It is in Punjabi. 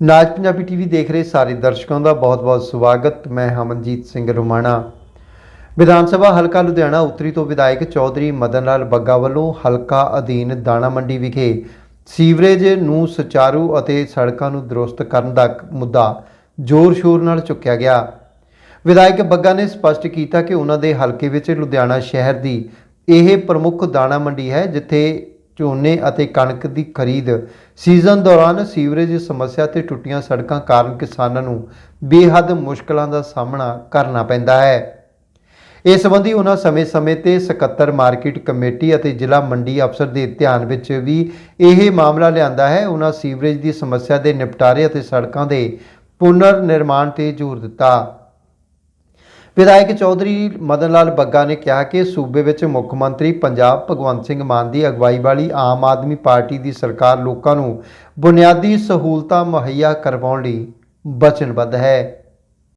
ਨਾਜ ਪੰਜਾਬੀ ਟੀਵੀ ਦੇਖ ਰਹੇ ਸਾਰੇ ਦਰਸ਼ਕਾਂ ਦਾ ਬਹੁਤ-ਬਹੁਤ ਸਵਾਗਤ। ਮੈਂ ਹਮਨਜੀਤ ਸਿੰਘ ਰੁਮਾਣਾ। ਵਿਧਾਨ ਸਭਾ ਹਲਕਾ ਲੁਧਿਆਣਾ ਉੱਤਰੀ ਤੋਂ ਵਿਧਾਇਕ ਚੌਧਰੀ ਮਦਨ ਲਾਲ ਬੱਗਾ ਵੱਲੋਂ ਹਲਕਾ ਅਧੀਨ ਦਾਣਾ ਮੰਡੀ ਵਿਖੇ ਸੀਵਰੇਜ ਨੂੰ ਸੁਚਾਰੂ ਅਤੇ ਸੜਕਾਂ ਨੂੰ ਦਰੁਸਤ ਕਰਨ ਦਾ ਮੁੱਦਾ ਜ਼ੋਰ-ਸ਼ੋਰ ਨਾਲ ਚੁੱਕਿਆ ਗਿਆ। ਵਿਧਾਇਕ ਬੱਗਾ ਨੇ ਸਪਸ਼ਟ ਕੀਤਾ ਕਿ ਉਹਨਾਂ ਦੇ ਹਲਕੇ ਵਿੱਚ ਲੁਧਿਆਣਾ ਸ਼ਹਿਰ ਦੀ ਇਹ ਪ੍ਰਮੁੱਖ ਦਾਣਾ ਮੰਡੀ ਹੈ, ਜਿੱਥੇ ਝੋਨੇ ਅਤੇ ਕਣਕ ਦੀ ਖਰੀਦ। ਸੀਜ਼ਨ ਦੌਰਾਨ ਸੀਵਰੇਜ ਸਮੱਸਿਆ ਤੇ ਟੁੱਟੀਆਂ ਸੜਕਾਂ ਕਾਰਨ ਕਿਸਾਨਾਂ ਨੂੰ ਬੇਹੱਦ ਮੁਸ਼ਕਲਾਂ ਦਾ ਸਾਹਮਣਾ ਕਰਨਾ ਪੈਂਦਾ ਹੈ। ਇਸ ਸੰਬੰਧੀ ਉਹਨਾਂ ਸਮੇਂ-ਸਮੇਂ ਤੇ ਸਕੱਤਰ ਮਾਰਕੀਟ ਕਮੇਟੀ ਅਤੇ ਜ਼ਿਲ੍ਹਾ ਮੰਡੀ ਅਫਸਰ ਦੇ ਧਿਆਨ ਵਿੱਚ ਵੀ ਇਹ ਮਾਮਲਾ ਲਿਆਂਦਾ ਹੈ। ਉਹਨਾਂ ਸੀਵਰੇਜ ਦੀ ਸਮੱਸਿਆ ਦੇ ਨਿਪਟਾਰੇ ਅਤੇ ਸੜਕਾਂ ਦੇ ਪੁਨਰ ਨਿਰਮਾਣ ਤੇ ਜ਼ੋਰ ਦਿੱਤਾ। ਵਿਧਾਇਕ ਚੌਧਰੀ ਮਦਨ ਲਾਲ ਬੱਗਾ ਨੇ ਕਿਹਾ ਕਿ ਸੂਬੇ ਵਿੱਚ ਮੁੱਖ ਮੰਤਰੀ ਪੰਜਾਬ ਭਗਵੰਤ ਸਿੰਘ ਮਾਨ ਦੀ ਅਗਵਾਈ ਵਾਲੀ ਆਮ ਆਦਮੀ ਪਾਰਟੀ ਦੀ ਸਰਕਾਰ ਲੋਕਾਂ ਨੂੰ ਬੁਨਿਆਦੀ ਸਹੂਲਤਾਂ ਮੁਹੱਈਆ ਕਰਵਾਉਣ ਲਈ ਵਚਨਬੱਧ ਹੈ।